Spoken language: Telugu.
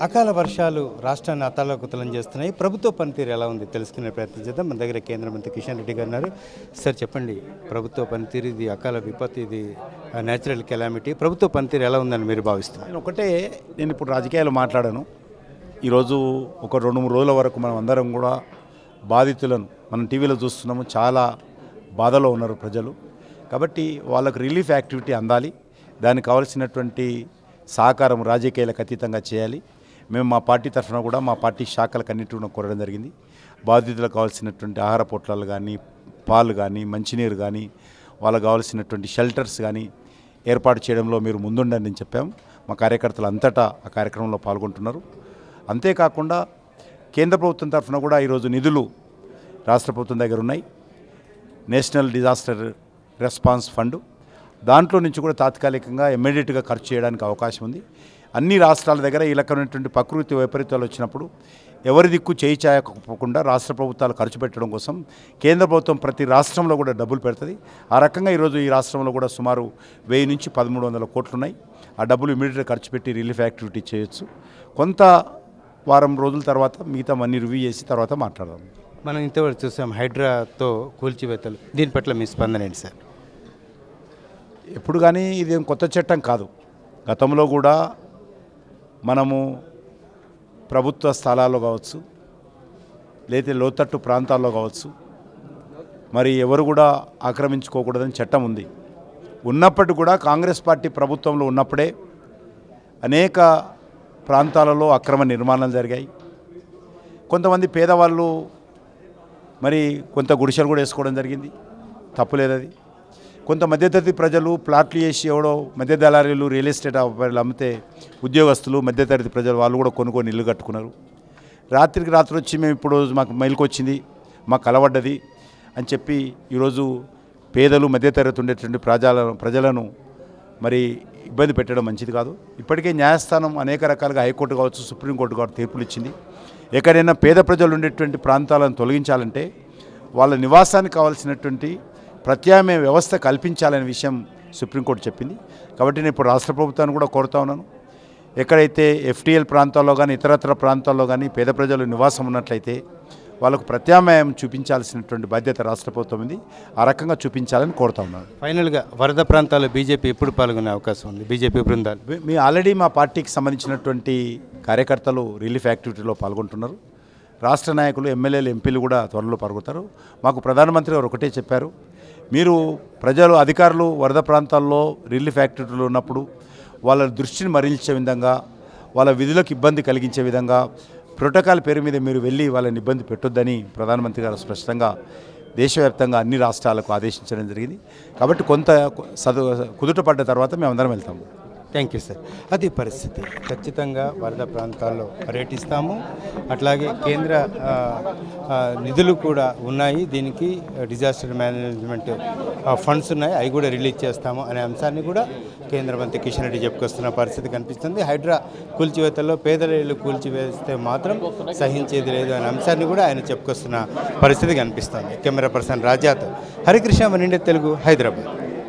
అకాల వర్షాలు రాష్ట్రాన్ని అతలకుతలం చేస్తున్నాయి. ప్రభుత్వ పనితీరు ఎలా ఉంది? తెలుసుకునే ప్రయత్నం చేద్దాం. మన దగ్గర కేంద్ర మంత్రి కిషన్ రెడ్డి గారు ఉన్నారు. సార్ చెప్పండి. ప్రభుత్వ పనితీరు ఇది అకాల విపత్తు ఇది నేచురల్ కెలామిటీ ప్రభుత్వ పనితీరు ఎలా ఉందని మీరు భావిస్తున్నారు? నేను ఒకటే నేను ఇప్పుడు రాజకీయాలు మాట్లాడాను. ఈరోజు ఒక రెండు మూడు రోజుల వరకు మనం అందరం కూడా బాధితులను మనం టీవీలో చూస్తున్నాము. చాలా బాధలో ఉన్నారు ప్రజలు. కాబట్టి వాళ్ళకు రిలీఫ్ యాక్టివిటీ అందాలి. దానికి కావలసినటువంటి సహకారం రాజకీయాలకు అతీతంగా చేయాలి. మేము మా పార్టీ తరఫున కూడా మా పార్టీ శాఖలకు అన్నిటి కోరడం జరిగింది. బాధితులకు కావాల్సినటువంటి ఆహార పొట్లాలు కానీ పాలు కానీ మంచినీరు కానీ వాళ్ళకు కావాల్సినటువంటి షెల్టర్స్ కానీ ఏర్పాటు చేయడంలో మీరు ముందుండండి అని చెప్పాము మా కార్యకర్తలు అంతటా ఆ కార్యక్రమంలో పాల్గొంటున్నారు. అంతేకాకుండా కేంద్ర ప్రభుత్వం తరఫున కూడా ఈరోజు నిధులు రాష్ట్ర ప్రభుత్వం దగ్గర ఉన్నాయి. National disaster response fund. దాంట్లో నుంచి కూడా తాత్కాలికంగా ఇమ్మీడియట్గా ఖర్చు చేయడానికి అవకాశం ఉంది. అన్ని రాష్ట్రాల దగ్గర ఈ రకమైనటువంటి ప్రకృతి వైపరీత్యాలు వచ్చినప్పుడు ఎవరి దిక్కు చేయి చేయకపోకుండా రాష్ట్ర ప్రభుత్వాలు ఖర్చు పెట్టడం కోసం కేంద్ర ప్రభుత్వం ప్రతి రాష్ట్రంలో కూడా డబ్బులు పెడుతుంది. ఆ రకంగా ఈరోజు ఈ రాష్ట్రంలో కూడా సుమారు వెయ్యి నుంచి పదమూడు వందల కోట్లు ఉన్నాయి. ఆ డబ్బులు ఇమీడియట్గా ఖర్చు పెట్టి రిలీఫ్ యాక్టివిటీ చేయొచ్చు. కొంత వారం రోజుల తర్వాత మిగతా అన్ని రివ్యూ చేసి తర్వాత మాట్లాడదాం. మనం ఇంతవరకు చూసాం హైడ్రాతో కూల్చివేతలు. దీని పట్ల మీ స్పందన ఏంటి సార్? ఎప్పుడు కానీ ఇది కొత్త చట్టం కాదు. గతంలో కూడా మనము ప్రభుత్వ స్థలాల్లో కావచ్చు లేదా లోతట్టు ప్రాంతాల్లో కావచ్చు మరి ఎవరు కూడా ఆక్రమించుకోకూడదని చట్టం ఉంది. ఉన్నప్పటికీ కూడా కాంగ్రెస్ పార్టీ ప్రభుత్వంలో ఉన్నప్పుడే అనేక ప్రాంతాలలో అక్రమ నిర్మాణాలు జరిగాయి. కొంతమంది పేదవాళ్ళు మరి కొంత గుడిసెలు కూడా వేసుకోవడం జరిగింది. తప్పులేదది కొంత మధ్యతరగతి ప్రజలు ప్లాట్లు చేసి ఎవడో మధ్య దళారీలు రియల్ ఎస్టేట్ వ్యాపారులు అమ్మితే ఉద్యోగస్తులు మధ్యతరగతి ప్రజలు వాళ్ళు కూడా కొనుక్కొని ఇల్లు కట్టుకున్నారు. రాత్రికి రాత్రి వచ్చి మేము ఇప్పుడు మాకు మైలుకొచ్చింది మాకు కలవడ్డది అని చెప్పి ఈరోజు పేదలు మధ్యతరగతి ఉండేటువంటి ప్రజల ప్రజలను మరి ఇబ్బంది పెట్టడం మంచిది కాదు. ఇప్పటికే న్యాయస్థానం అనేక రకాలుగా హైకోర్టు కావచ్చు సుప్రీంకోర్టు కావచ్చు తీర్పులు ఇచ్చింది ఎక్కడైనా పేద ప్రజలు ఉండేటువంటి ప్రాంతాలను తొలగించాలంటే వాళ్ళ నివాసానికి కావాల్సినటువంటి ప్రత్యామ్నాయ వ్యవస్థ కల్పించాలనే విషయం సుప్రీంకోర్టు చెప్పింది. కాబట్టి నేను ఇప్పుడు రాష్ట్ర ప్రభుత్వాన్ని కూడా కోరుతా ఉన్నాను. ఎక్కడైతే ఎఫ్టీఎల్ ప్రాంతాల్లో కానీ ఇతరత్ర ప్రాంతాల్లో కానీ పేద ప్రజలు నివాసం ఉన్నట్లయితే వాళ్ళకు ప్రత్యామ్నాయం చూపించాల్సినటువంటి బాధ్యత రాష్ట్ర ప్రభుత్వం ఉంది. ఆ రకంగా చూపించాలని కోరుతా ఉన్నాను. ఫైనల్గా వరద ప్రాంతాల్లో బీజేపీ ఎప్పుడు పాల్గొనే అవకాశం ఉంది? బీజేపీ బృందాలు. మీ- ఆల్రెడీ మా పార్టీకి సంబంధించినటువంటి కార్యకర్తలు రిలీఫ్ యాక్టివిటీలో పాల్గొంటున్నారు. రాష్ట్ర నాయకులు ఎమ్మెల్యేలు ఎంపీలు కూడా త్వరలో పాల్గొంటారు. మాకు ప్రధానమంత్రి గారు ఒకటే చెప్పారు. మీరు ప్రజలు అధికారులు వరద ప్రాంతాల్లో రిలీఫ్ యాక్టివిటీలు ఉన్నప్పుడు వాళ్ళ దృష్టిని మరలించే విధంగా వాళ్ళ విధులకు ఇబ్బంది కలిగించే విధంగా ప్రోటోకాల్ పేరు మీద మీరు వెళ్ళి వాళ్ళని ఇబ్బంది పెట్టొద్దని ప్రధానమంత్రి గారు స్పష్టంగా దేశవ్యాప్తంగా అన్ని రాష్ట్రాలకు ఆదేశించడం జరిగింది. కాబట్టి కొంత సదు కుదుట పడ్డ తర్వాత మేమందరం వెళ్తాము. థ్యాంక్ యూ సార్ అది పరిస్థితి. ఖచ్చితంగా వరద ప్రాంతాల్లో పర్యటిస్తాము. అట్లాగే కేంద్ర నిధులు కూడా ఉన్నాయి. దీనికి డిజాస్టర్ మేనేజ్మెంట్ ఫండ్స్ ఉన్నాయి. అవి కూడా రిలీజ్ చేస్తాము అనే అంశాన్ని కూడా కేంద్ర మంత్రి కిషన్ రెడ్డి చెప్పుకొస్తున్న పరిస్థితి కనిపిస్తుంది. హైడ్రా కూల్చివేతల్లో పేదల ఇళ్ళు కూల్చివేస్తే మాత్రం సహించేది లేదు అనే అంశాన్ని కూడా ఆయన చెప్పుకొస్తున్న పరిస్థితి కనిపిస్తుంది. కెమెరా పర్సన్ రాజాతో హరికృష్ణ నిండే తెలుగు హైదరాబాద్.